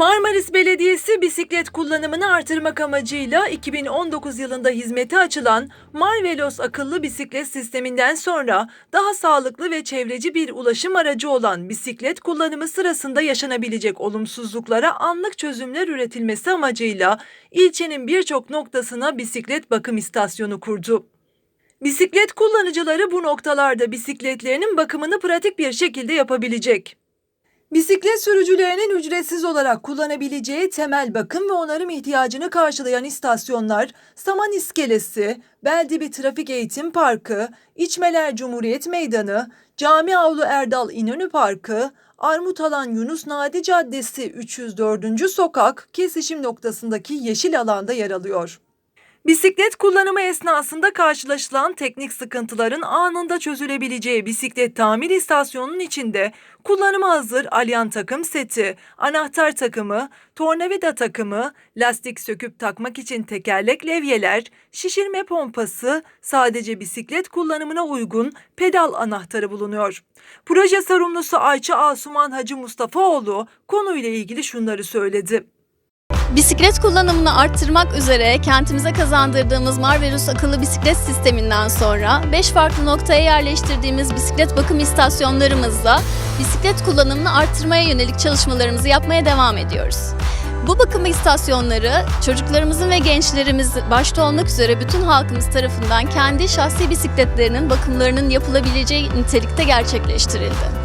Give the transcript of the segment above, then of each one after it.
Marmaris Belediyesi bisiklet kullanımını artırmak amacıyla 2019 yılında hizmete açılan Marvelos akıllı bisiklet sisteminden sonra daha sağlıklı ve çevreci bir ulaşım aracı olan bisiklet kullanımı sırasında yaşanabilecek olumsuzluklara anlık çözümler üretilmesi amacıyla ilçenin birçok noktasına bisiklet bakım istasyonu kurdu. Bisiklet kullanıcıları bu noktalarda bisikletlerinin bakımını pratik bir şekilde yapabilecek. Bisiklet sürücülerinin ücretsiz olarak kullanabileceği temel bakım ve onarım ihtiyacını karşılayan istasyonlar Saman İskelesi, Beldibi Trafik Eğitim Parkı, İçmeler Cumhuriyet Meydanı, Cami Avlu Erdal İnönü Parkı, Armutalan Yunus Nadi Caddesi 304. Sokak kesişim noktasındaki yeşil alanda yer alıyor. Bisiklet kullanımı esnasında karşılaşılan teknik sıkıntıların anında çözülebileceği bisiklet tamir istasyonunun içinde kullanıma hazır alyan takım seti, anahtar takımı, tornavida takımı, lastik söküp takmak için tekerlek levyeler, şişirme pompası, sadece bisiklet kullanımına uygun pedal anahtarı bulunuyor. Proje sorumlusu Ayça Asuman Hacı Mustafaoğlu konuyla ilgili şunları söyledi. Bisiklet kullanımını arttırmak üzere kentimize kazandırdığımız Marverus akıllı bisiklet sisteminden sonra 5 farklı noktaya yerleştirdiğimiz bisiklet bakım istasyonlarımızla bisiklet kullanımını arttırmaya yönelik çalışmalarımızı yapmaya devam ediyoruz. Bu bakım istasyonları çocuklarımızın ve gençlerimiz başta olmak üzere bütün halkımız tarafından kendi şahsi bisikletlerinin bakımlarının yapılabileceği nitelikte gerçekleştirildi.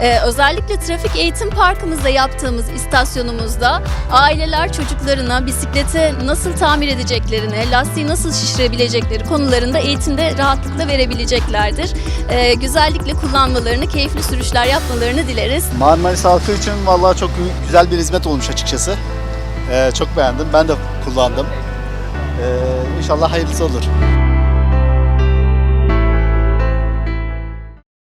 Ee, özellikle trafik eğitim parkımızda yaptığımız istasyonumuzda aileler çocuklarına bisikleti nasıl tamir edeceklerini, lastiği nasıl şişirebilecekleri konularında eğitimde rahatlıkla verebileceklerdir. Ee, güzellikle kullanmalarını, keyifli sürüşler yapmalarını dileriz. Marmaris halkı için vallahi çok güzel bir hizmet olmuş açıkçası. Ee, çok beğendim. Ben de kullandım. Ee, inşallah hayırlısı olur.